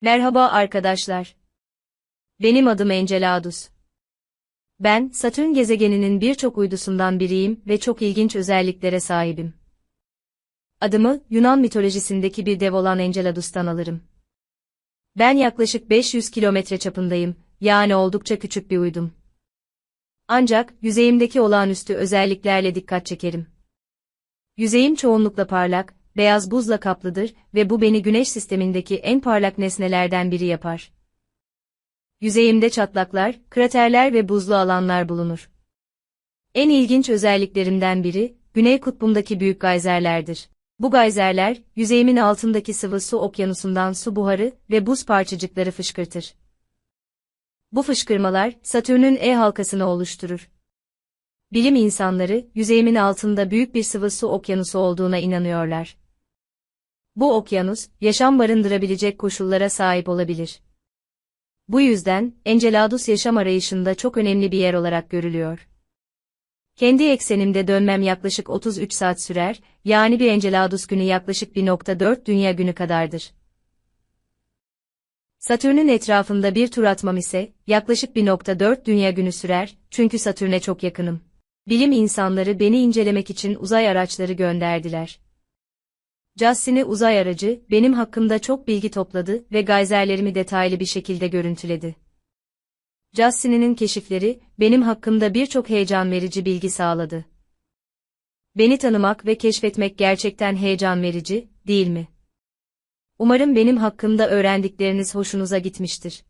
Merhaba arkadaşlar. Benim adım Enceladus. Ben, Satürn gezegeninin birçok uydusundan biriyim ve çok ilginç özelliklere sahibim. Adımı, Yunan mitolojisindeki bir dev olan Enceladus'tan alırım. Ben yaklaşık 500 kilometre çapındayım, yani oldukça küçük bir uydum. Ancak, yüzeyimdeki olağanüstü özelliklerle dikkat çekerim. Yüzeyim çoğunlukla parlak, beyaz buzla kaplıdır ve bu beni güneş sistemindeki en parlak nesnelerden biri yapar. Yüzeyimde çatlaklar, kraterler ve buzlu alanlar bulunur. En ilginç özelliklerimden biri, Güney Kutbumdaki büyük gayzerlerdir. Bu gayzerler, yüzeyimin altındaki sıvı su okyanusundan su buharı ve buz parçacıkları fışkırtır. Bu fışkırmalar, Satürn'ün E halkasını oluşturur. Bilim insanları, yüzeyimin altında büyük bir sıvı su okyanusu olduğuna inanıyorlar. Bu okyanus, yaşam barındırabilecek koşullara sahip olabilir. Bu yüzden, Enceladus yaşam arayışında çok önemli bir yer olarak görülüyor. Kendi eksenimde dönmem yaklaşık 33 saat sürer, yani bir Enceladus günü yaklaşık 1.4 dünya günü kadardır. Satürn'ün etrafında bir tur atmam ise, yaklaşık 1.4 dünya günü sürer, çünkü Satürn'e çok yakınım. Bilim insanları beni incelemek için uzay araçları gönderdiler. Cassini uzay aracı, benim hakkımda çok bilgi topladı ve gayzerlerimi detaylı bir şekilde görüntüledi. Cassini'nin keşifleri, benim hakkımda birçok heyecan verici bilgi sağladı. Beni tanımak ve keşfetmek gerçekten heyecan verici, değil mi? Umarım benim hakkımda öğrendikleriniz hoşunuza gitmiştir.